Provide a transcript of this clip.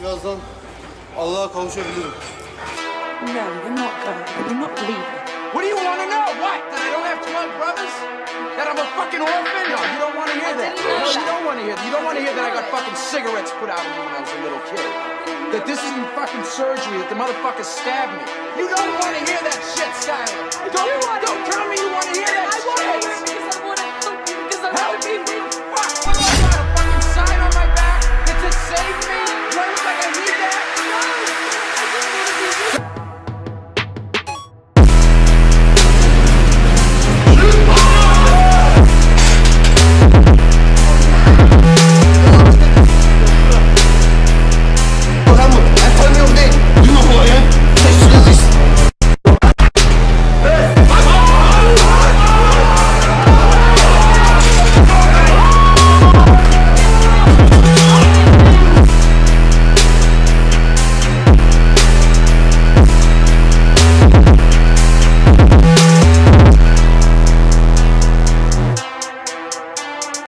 Birazdan Allah'a kavuşabilirim. No, you're not going. You're not leaving. What do you want to know? What? That I don't have 12 brothers? That I'm a fucking orphan? No, you don't want to hear that. No, you don't want to hear that. You don't want to hear that I got fucking cigarettes put out of me when I was a little kid. That this isn't fucking surgery, that the motherfucker stabbed me. You don't want to hear that shit, Skylar. Don't, don't tell me you want to hear that I want to shit. hear it because I want to help you because I want to me? be